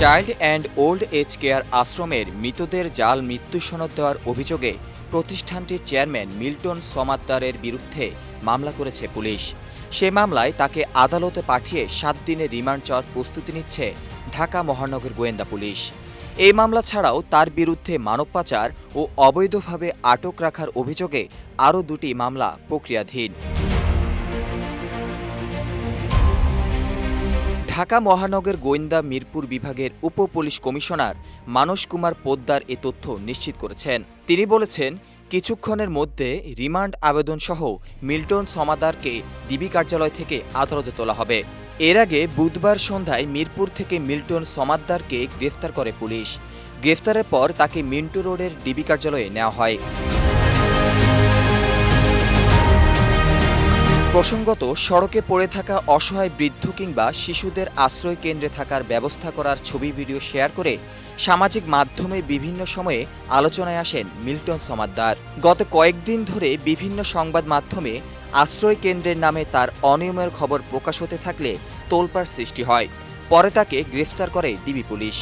Child and old age care আশ্রমের মৃতদের জাল মৃত্যু সনদ দেওয়ার অভিযোগে প্রতিষ্ঠানটির চেয়ারম্যান মিল্টন সমাদ্দারের বিরুদ্ধে মামলা করেছে পুলিশ। সে মামলায় তাকে আদালতে পাঠিয়ে সাত দিনের রিমান্ড চাওয়ার প্রস্তুতি নিচ্ছে ঢাকা মহানগর গোয়েন্দা পুলিশ। এই মামলা ছাড়াও তার বিরুদ্ধে মানব পাচার ও অবৈধভাবে আটক রাখার অভিযোগে আরও দুটি মামলা প্রক্রিয়াধীন। ঢাকা মহানগর গোয়েন্দা মিরপুর বিভাগের উপ পুলিশ কমিশনার মানস কুমার পোদ্দার এ তথ্য নিশ্চিত করেছেন। তিনি বলেছেন, কিছুক্ষণের মধ্যে রিমান্ড আবেদন সহ মিল্টন সমাদারকে ডিবি কার্যালয় থেকে আদালতে তোলা হবে। এর আগে বুধবার সন্ধ্যায় মিরপুর থেকে মিল্টন সমাদ্দারকে গ্রেফতার করে পুলিশ। গ্রেফতারের পর তাকে মিন্টু রোডের ডিবি কার্যালয়ে নেওয়া হয়। প্রসঙ্গত, সড়কে পড়ে থাকা অসহায় বৃদ্ধ কিংবা শিশুদের আশ্রয় কেন্দ্রে থাকার ব্যবস্থা করার ছবি ভিডিও শেয়ার করে সামাজিক মাধ্যমে বিভিন্ন সময়ে আলোচনায় আসেন মিল্টন সমাদ্দার। গত কয়েকদিন ধরে বিভিন্ন সংবাদ মাধ্যমে আশ্রয় কেন্দ্রের নামে তার অনিয়মের খবর প্রকাশ হতে থাকলে তোলপাড় সৃষ্টি হয়। পরে তাকে গ্রেফতার করে ডিবি পুলিশ।